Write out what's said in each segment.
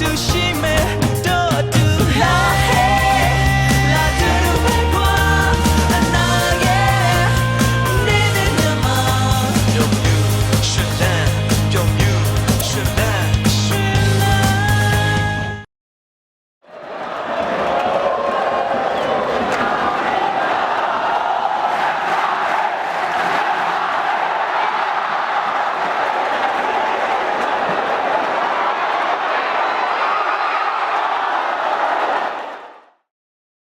တူရှိ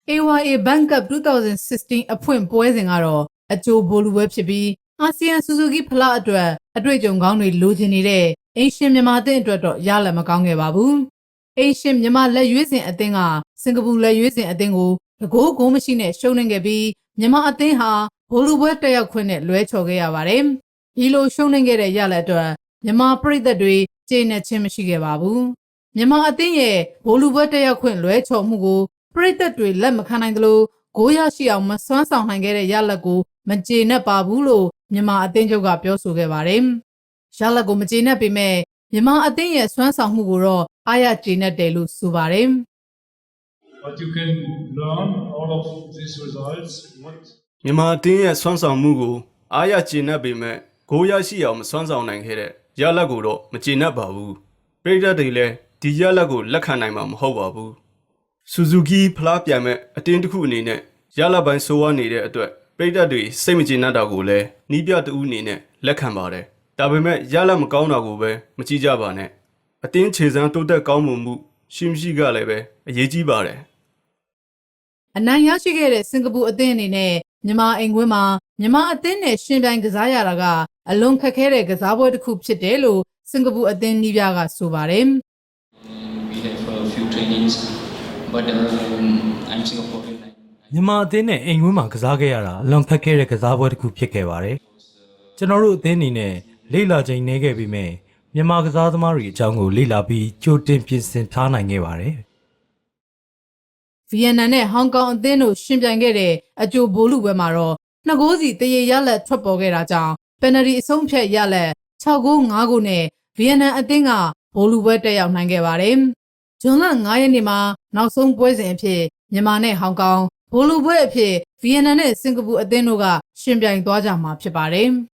AYA Bank Cup 2016အဖွင့်ပွဲစဉ်ကတော့အကြိုဘိုလူပွဲဖြစ်ပြီးအာဆီယံဆူဇူကီဖလားအတွက်အတွေ့အကြုံကောင်းတွေလိုချင်နေတဲ့အိရှင်မြန်မာအသင်းအတွက်တော့ရလဒ်မကောင်းခဲ့ပါဘူး။အိရှင်မြန်မာလက်ရွေးစင်အသင်းကစင်ကာပူလက်ရွေးစင်အသင်းကိုတကိုးဂိုးမရှိနဲ့ရှုံးနေခဲ့ပြီးမြန်မာအသင်းဟာဘိုလူပွဲတက်ရောက်ခွင့်နဲ့လွဲချော်ခဲ့ရပါတယ်။ဒီလိုရှုံးနေခဲ့တဲ့ရလဒ်အတွက်မြန်မာပြည်သက်တွေကျေနပ်ခြင်းမရှိခဲ့ပါဘူး။မြန်မာအသင်းရဲ့ဘိုလူဘွဲတက်ရောက်ခွင့်လွဲချော်မှုကို ပြည်သက်တွေလက်မခံနိုင်သလိုဂိုးရရှိအောင်မစွမ်းဆောင်နိုင်ခဲ့တဲ့ရလဒ်ကိုမကျေနပ်ပါဘူးလို့မြန်မာအသင်းချုပ်ကပြောဆိုခဲ့ပါတယ်။ရလဒ်ကိုမကျေနပ်ပေမဲ့မြန်မာအသင်းရဲ့စွမ်းဆောင်မှုကိုတော့အားရကျေနပ်တယ်လို့ဆိုပါတယ် But you can learn all of these results. What မြန်မာအတင်းရဲ့ဆွမ်းဆောင်မှုကိုအားရကျေနပ်ပေမဲ့ဂိုးရရှိအောင်မဆွမ်းဆောင်နိုင်ခဲ့တဲ့ရလတ်ကိုတော့မကျေနပ်ပါဘူးပြည်သက်တွေလည်းဒီရလတ်ကိုလက်ခံနိုင်မှာမဟုတ်ပါဘူး ဆူဇူကီဖလားပြန်မဲ့အတင်းတစ်ခုအနေနဲ့ရလတ်ပိုင်းဆိုးဝါးနေတဲ့အတွက်ပြည်သက်တွေစိတ်မကျေနပ်တာကိုလည်းနီးပြတူအနေနဲ့လက်ခံပါတယ်ဒါပေမဲ့ရလတ်မကောင်းတာကိုပဲမကြည့်ကြပါနဲ့အတင်းခြေစမ်းတိုးတက်ကောင်းမွန်မှုရှိမရှိကလည်းပဲအရေးကြီးပါတယ်။အနိုင်ရရှိခဲ့တဲ့စင်ကာပူအသင်းအနေနဲ့မြန်မာအိမ်ကွင်းမှာမြန်မာအသင်းနဲ့ရှင်ပြိုင်ကစားရတာကအလွန်ခက်ခဲတဲ့ကစားပွဲတစ်ခုဖြစ်တယ်လို့စင်ကာပူအသင်းနီးပြကဆိုပါတယ်။ we have a few trainings, but um, I'm Singaporean. မြန်မာအသင်းနဲ့အိမ်ကွင်းမှာကစားခဲ့ရတာအလွန်ခက်ခဲတဲ့ကစားပွဲတစ်ခုဖြစ်ခဲ့ပါတယ်။ကျွန်တော်တို့အသင်းအနေနဲ့လေ့လာချိန်နေခဲ့ပြီးမြဲမြန်မာကစားသမားတွေအကြောင်းကိုလေ့လာပြီးကြိုတင်ပြင်ဆင်ထားနိုင်ခဲ့ပါတယ်။ဗီယက်နမ်နဲ့ဟောင်ကောင်အသင်းတို့ရှင်ပြိုင်ခဲ့တဲ့အကြိုဘိုးလူပွဲမှာတော့နှစ်ဂိုးစီတရေရလက်ထွက်ပေါ်ခဲ့တာကြောင့်ပယ်နရီအဆုံးဖြတ်ရလက်6ဂိုး5ဂိုးနဲ့ဗီယက်နမ်အသင်းကဘိုးလူပွဲတက်ရောက်နိုင်ခဲ့ပါတယ်။ ဂျွန်လ9ရက်နေ့မှာနောက်ဆုံးပွဲစဉ်အဖြစ်မြန်မာနဲ့ဟောင်ကောင်ဘိုးလူပွဲအဖြစ်ဗီယက်နမ်နဲ့စင်ကာပူအသင်းတို့ကရှင်ပြိုင်သွားကြမှာဖြစ်ပါတယ်။